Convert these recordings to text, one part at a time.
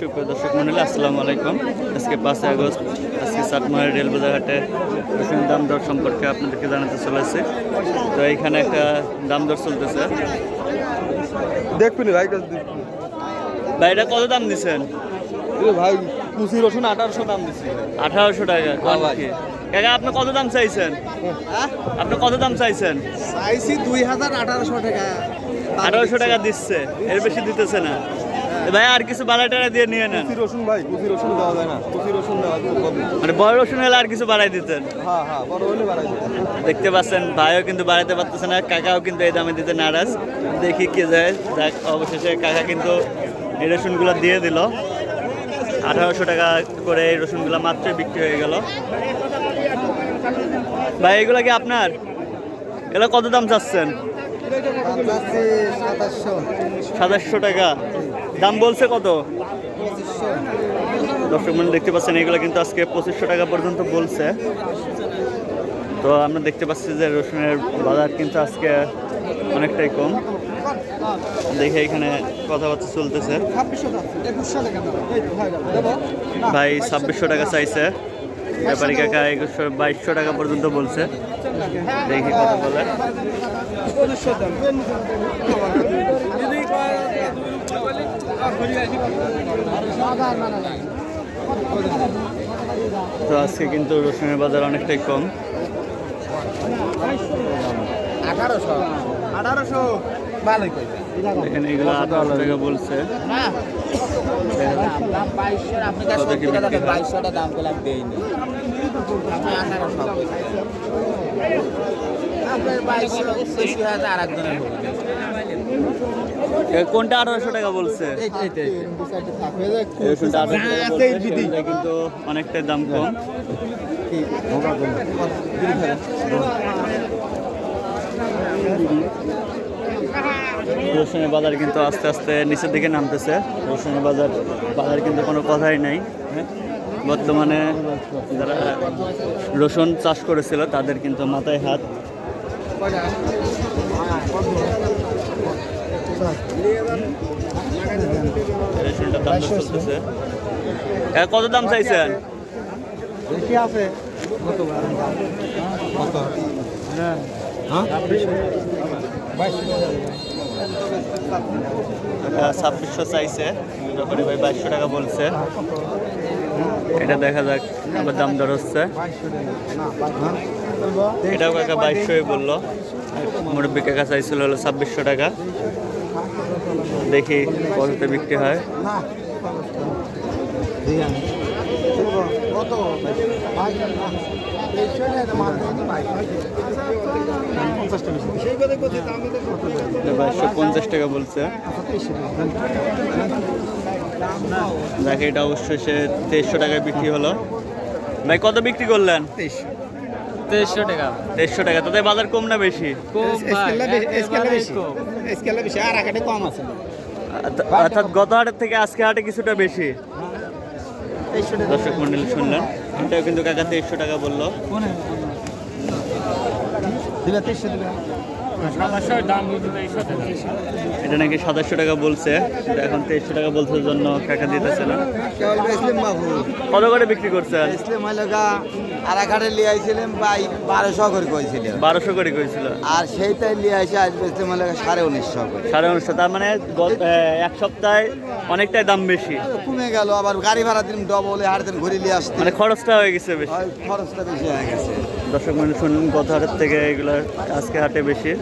সুপ্রিয় দর্শক মন্ডলী আসসালামু আলাইকুম। আজকে পাঁচই আগস্ট আজকে সাতমারি রেল বাজার হাটে রসুন দাম দর সম্পর্কে আপনাদেরকে জানাতে চলেছে। তো এইখানে একটা দাম দর চলতেছে। দেখবি ভাই ভাই এটা কত দাম দিচ্ছেন? ভাই কুচি রসুন আঠারোশো দাম দিচ্ছি। আঠারোশো টাকা হ্যাঁ কাকা আপনি কত দাম চাইছেন? আপনি কত দাম চাইছেন? চাইছি দুই হাজার আঠারোশো টাকা। আঠারোশো টাকা দিচ্ছে এর বেশি দিতেছে না। ভাই আর কিছু টাড়া দিয়ে নিয়ে নেন। রসুন ভাই কুচি রসুন দেওয়া যায় না। কুচি রসুন দেওয়া মানে বড় রসুন হলে আর কিছু বাড়াই দিতেন? হ্যাঁ হ্যাঁ বড় হলে বাড়াই দেখতে পাচ্ছেন ভাইও কিন্তু বাড়াতে পারতেছে না কাকাও কিন্তু এই দামে দিতে নারাজ। দেখি কে যায় যাক অবশেষে কাকা কিন্তু এই রসুনগুলো দিয়ে দিল। আঠারোশো টাকা করে এই রসুনগুলো মাত্রই বিক্রি হয়ে গেল। ভাই এগুলো কি আপনার? এগুলো কত দাম চাচ্ছেন? সাতাশশো টাকা। দাম বলছে কত? দর্শক মনে দেখতে পাচ্ছেন, এগুলো কিন্তু আজকে পঁচিশশো টাকা পর্যন্ত বলছে। তো আমরা দেখতে পাচ্ছি যে রসুনের বাজার কিন্তু আজকে অনেকটাই কম। দেখে এখানে কথাবার্তা চলতেছে। ভাই, ছাব্বিশশো টাকা চাইছে। ব্যাপারী কাকা একুশশো, বাইশশো টাকা পর্যন্ত বলছে। দেখি কথা বলে। তো আজকে কিন্তু রসুনের বাজার অনেকটাই কম। আঠারোশো। আঠারোশো ভালোই এখানে এগুলো আঠারো টাকা বলছে। আঠারোশো। বাইশশো আর একজনের কোনটা আঠারোশো টাকা বলছে কিন্তু অনেকটাই দাম কম রসুনের বাজার কিন্তু আস্তে আস্তে নিচের দিকে নামতেছে রসুনের বাজার বাজার কিন্তু কোনো কথাই নাই হ্যাঁ? বর্তমানে যারা রসুন চাষ করেছিল তাদের কিন্তু মাথায় হাত রসুনটার দাম দর চলতেছে এ, কত দাম চাইছেন? বেশি আছে। কত কত হ্যাঁ ছাব্বিশশো চাইছে ভাই বাইশশো টাকা বলছে। এটা দেখা যাক আবার দাম দর হচ্ছে। এটাও কাকা বাইশশোই বলল। মুরব্বী কাকা চাইছিল হলো ছাব্বিশশো টাকা। দেখি কততে বিক্রি হয়। বাইশশো পঞ্চাশ টাকা বলছে। দেখে এটা অবশ্যই সে তেইশশো টাকায় বিক্রি হলো। ভাই, কত বিক্রি করলেন? তেইশশো। টাকা। তেইশশো টাকা। তাদের বাজার কম না বেশি? আর কম আছে। অর্থাৎ- অর্থাৎ গত হাটের থেকে আজকে হাটে কিছুটা বেশি। দর্শক মন্ডল শুনলেন। এটাও কিন্তু কাকা তেইশশো টাকা বলল। দিলে তেইশশো দিলে। এটা নাকি সাতাশশো টাকা বলছে এখন তেইশশো টাকা বলছে জন্য কাকা দিতেছে না। কত করে বিক্রি করছেন ইসলাম মাইলগা আর লিয়ে আইছিলাম বাই বারোশো করে কইছিল। বারোশো করে কইছিল আর সেইটাই লিয়ে আইসে আজ বেসলিম মাইলগা সাড়ে উনিশশো সাড়ে উনিশশো তার মানে এক সপ্তাহে অনেকটাই দাম বেশি। কমে গেল আবার গাড়ি ভাড়া দিন ডবল হার দিন ঘুরে নিয়ে আসতে। মানে খরচটা হয়ে গেছে বেশি। খরচটা বেশি হয়ে গেছে। দর্শক মানে শুনলেন গত হাটের থেকে এগুলো আজকে হাটে বেশি।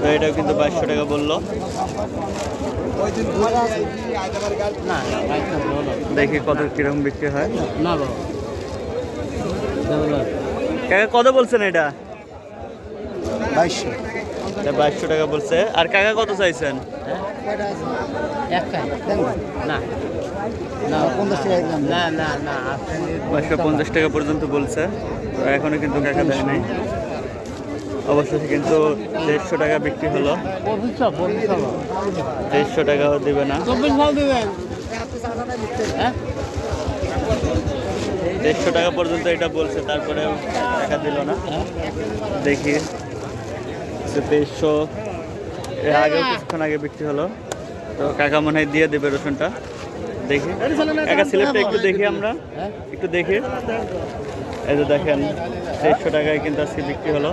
তো এটাও কিন্তু বাইশশো টাকা বলল। দেখি কত কীরকম বিক্রি হয়। না কাকা কত বলছেন এটা? বাইশশো। বাইশশো টাকা বলছে। আর কাকা কত চাইছেন? না। না পঞ্চাশ টাকা না না না আপনি বাইশশো পঞ্চাশ টাকা পর্যন্ত বলছে তো এখনও কিন্তু কাকা দেয় নাই। অবশেষে কিন্তু দেড়শো টাকা বিক্রি হলো। দেড়শো টাকাও দেবে না। হ্যাঁ? দেড়শো টাকা পর্যন্ত এটা বলছে তারপরে টাকা দিল না। দেখি। দেড়শো এর আগেও কিছুক্ষণ আগে বিক্রি হলো। তো কাকা মনে হয় দিয়ে দেবে রসুনটা। দেখি। একা স্লিপটা একটু দেখি আমরা। একটু দেখি। এই যে দেখেন, দেড়শো টাকায় কিন্তু আজকে বিক্রি হলো।